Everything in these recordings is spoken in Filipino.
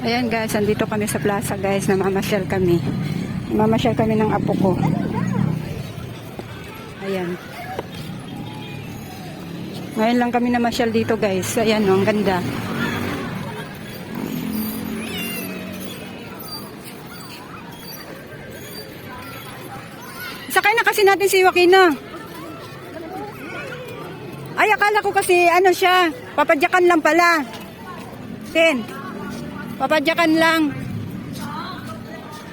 Ayan guys, andito kami sa plaza guys, namamasyal kami. Namamasyal kami ng apo ko. Ayan. Ngayon lang kami namasyal dito guys. Ayan oh, ang ganda. Sakay na kasi natin si Joaquina. Ay, akala ko kasi ano siya, papadyakan lang pala. Tin, papadyakan lang.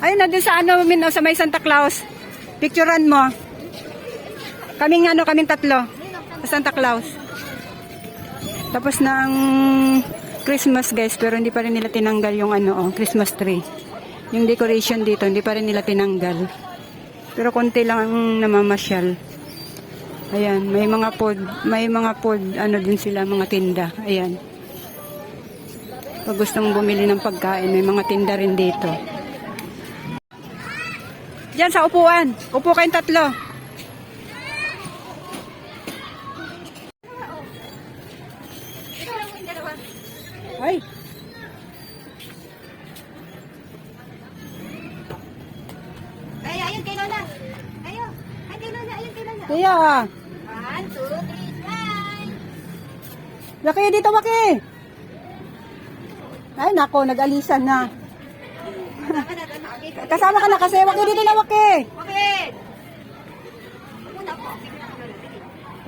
Ayun na dun sa ano, min, sa may Santa Claus. Picturean mo. Kaming ano, kaming tatlo. Sa Santa Claus. Tapos ang Christmas guys, pero hindi pa rin nila tinanggal yung ano, oh, Christmas tree. Yung decoration dito, hindi pa rin nila tinanggal. Pero konti lang ang namamasyal. Ayan, may mga food, may mga food, ano din sila, mga tinda. Ayan. Pag gustong bumili ng pagkain, may mga tinda rin dito. Diyan sa upuan. Upo kayong tatlo. Ay. Ay, ayun kay Lola. Ayun. Ay, kay Lola. Ayun kay Lola. Kaya, One, two, three, nine. laki dito, Waki. Ay, nako, nag-alisan na. Kasama ka na kasi, Waki dito na. Muna po.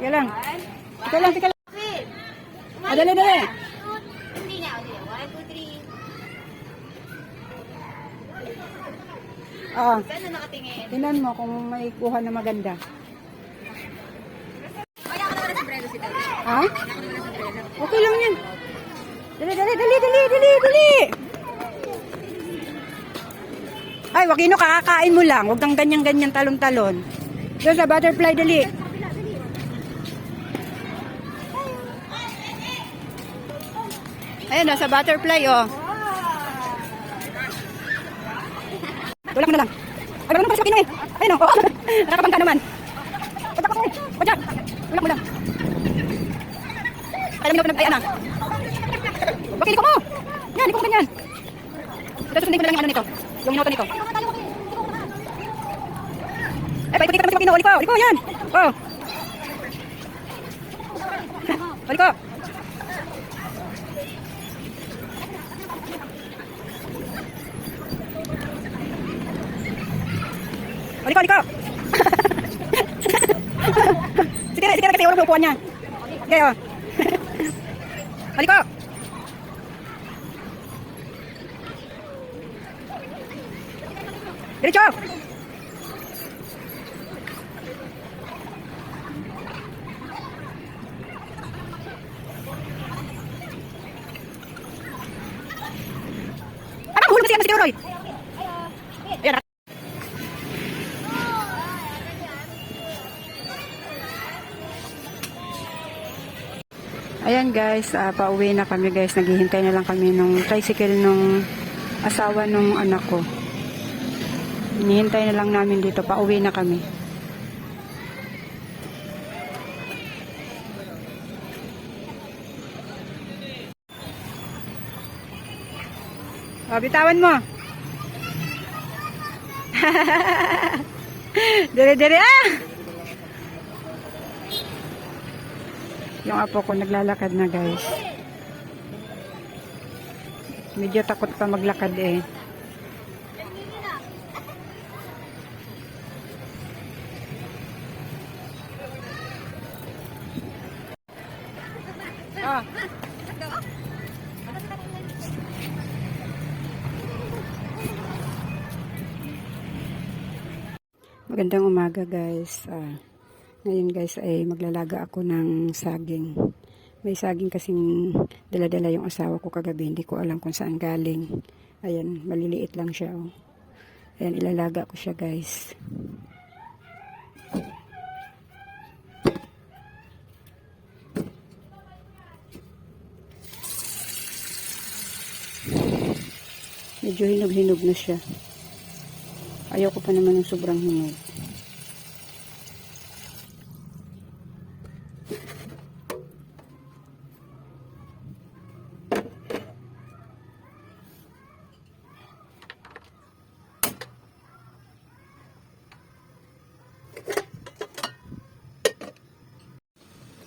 Sige lang. Sige lang, sige lang. Ah, dali, dali. Three. Ah, tinan mo kung may kuha na maganda. Ka. Ha? Okay lang yan. Dali, dali, dali, dali, dali, dali. Ay, Wakino, kakakain mo lang. Huwag kang ganyan-ganyan talon-talon. Doon sa butterfly, dali. Ayan, nasa butterfly, oh. Tulak mo na lang. Ay, ano pa sa Wakino eh? Ayun, oh. Nakakabangka naman. Eh. Punta. Tulak mo lang. Alam niyo, pinag-ayan na. Bakit liko mo? Yan, liko mo ganyan. Ito, susundin ko na lang yung ano nito. Yung minuto nito. Eh, paikutin ka naman si Makino. Liko, liko, yan. Oh. O, liko. O, liko, liko. sige na, sige na kasi walang upuan niya. Okay, oh. Haliko! Diretso! Ano, hulog kasi yan si Roy! Ayan, ah. Ayan guys, ah, pauwi na kami guys. Naghihintay na lang kami nung tricycle nung asawa nung anak ko. Hinihintay na lang namin dito. Pauwi na kami. O, bitawan mo. Dire-dire ah! Yung apo ko naglalakad na guys. Medyo takot pa maglakad eh. Umaga guys. Ah, ngayon guys ay maglalaga ako ng saging. May saging kasing dala-dala yung asawa ko kagabi. Hindi ko alam kung saan galing. Ayan, maliliit lang siya. Oh. Ayan, ilalaga ko siya guys. Medyo hinog-hinog na siya. Ayoko pa naman ng sobrang hinog.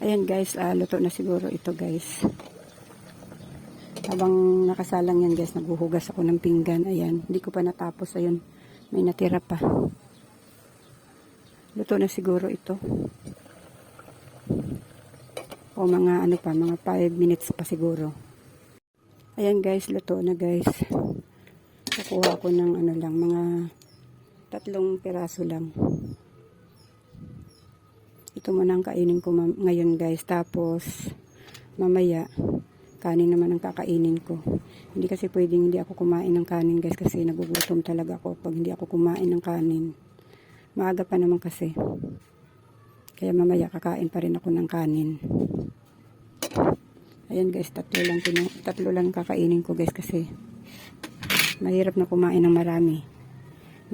Ayan guys, ah, luto na siguro ito guys. Habang nakasalang yan guys, naghuhugas ako ng pinggan. Ayan, hindi ko pa natapos. Ayun, may natira pa. Luto na siguro ito. O mga ano pa, mga 5 minutes pa siguro. Ayan guys, luto na guys. Kukuha ko ng ano lang, mga tatlong piraso lang. Ito muna ang kainin ko ngayon guys. Tapos, mamaya, kanin naman ang kakainin ko. Hindi kasi pwedeng hindi ako kumain ng kanin guys kasi nagugutom talaga ako pag hindi ako kumain ng kanin. Maaga pa naman kasi. Kaya mamaya kakain pa rin ako ng kanin. Ayan guys, tatlo lang, tatlo lang kakainin ko guys kasi mahirap na kumain ng marami.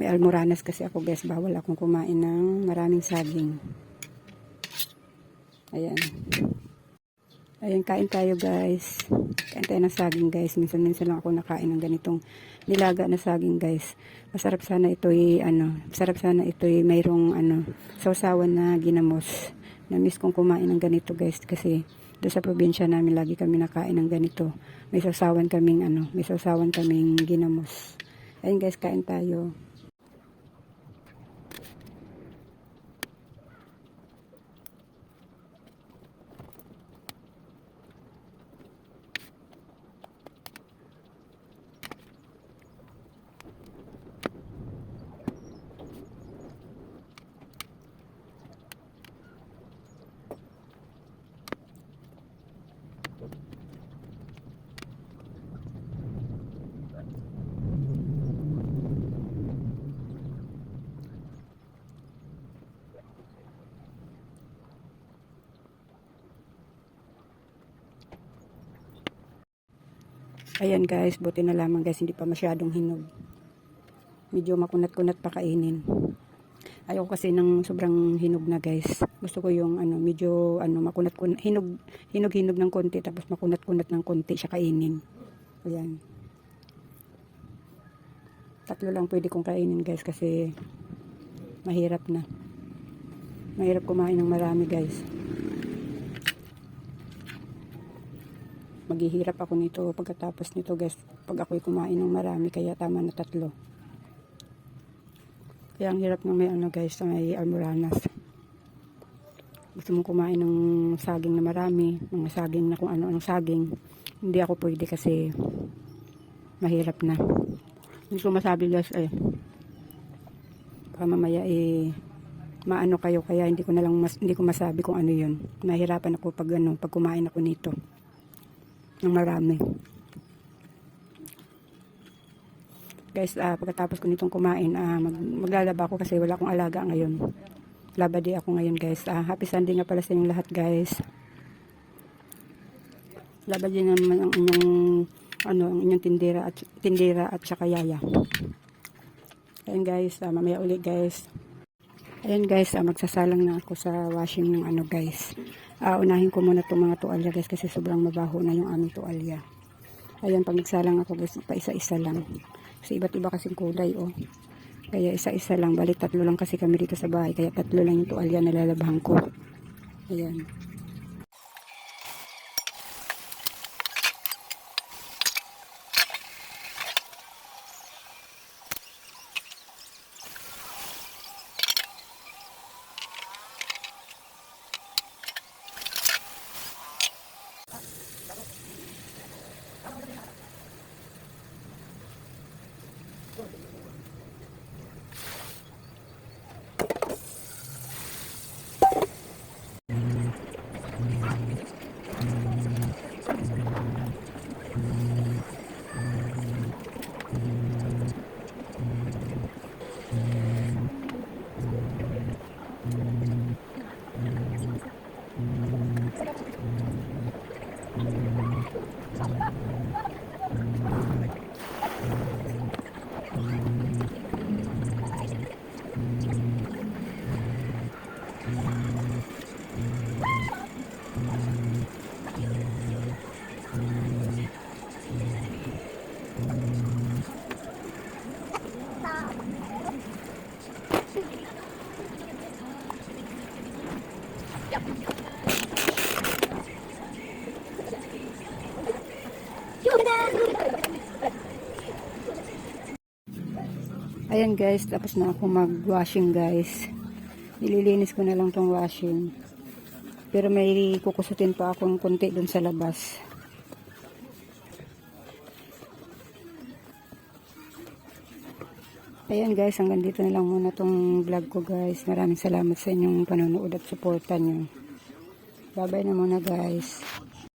May almoranas kasi ako guys, bawal akong kumain ng maraming saging. Ayan. Ayan, kain tayo guys. Kain tayo ng saging guys. Minsan-minsan lang ako nakain ng ganitong nilaga na saging guys. Masarap sana ito'y ano, masarap sana ito'y mayroong ano, sausawan na ginamos. Na-miss kong kumain ng ganito guys kasi doon sa probinsya namin lagi kami nakain ng ganito. May sausawan kaming ano, may sausawan kaming ginamos. Ayan guys, kain tayo. Ayan guys, buti na lamang guys, hindi pa masyadong hinog. Medyo makunat-kunat pa kainin. Ayaw kasi ng sobrang hinog na guys. Gusto ko yung ano, medyo ano, makunat-kunat, hinog, hinog-hinog ng konti, tapos makunat-kunat ng konti siya kainin. Ayan. Tatlo lang pwede kong kainin guys kasi mahirap na. Mahirap kumain ng marami guys. Maghihirap ako nito pagkatapos nito guys. Pag ako'y kumain ng marami kaya tama na tatlo. Kaya ang hirap ng may ano guys na may almoranas. Gusto mong kumain ng saging na marami mga saging na kung ano ang saging. Hindi ako pwede kasi mahirap na. Hindi ko masabi guys eh baka mamaya eh maano kayo kaya hindi ko na lang mas, hindi ko masabi kung ano yun. Mahirapan ako pag ano pag kumain ako nito ng marami. Guys, ah, pagkatapos ko nitong kumain, ah, mag, maglalaba ako kasi wala akong alaga ngayon. Laba di ako ngayon guys. Ah, happy Sunday nga pala sa inyong lahat guys. Laba din naman ang inyong ano, ang inyong tindera at tindera at saka yaya. Ayan guys, ah, mamaya ulit guys. Ayan guys, ah, magsasalang na ako sa washing ng ano guys. Ah, unahin ko muna itong mga tuwalya guys kasi sobrang mabaho na yung aming tuwalya. Ayan, pag nagsalang ako guys, pa isa-isa lang. Kasi iba't iba kasing kulay oh. Kaya isa-isa lang, balik tatlo lang kasi kami dito sa bahay. Kaya tatlo lang yung tuwalya na lalabahan ko. Ayan. Thank you. Ayan guys, tapos na ako mag-washing guys. Nililinis ko na lang tong washing. Pero may kukusutin pa akong konti dun sa labas. Ayan guys, hanggang dito na lang muna tong vlog ko guys. Maraming salamat sa inyong panonood at suporta nyo. Bye bye na muna guys.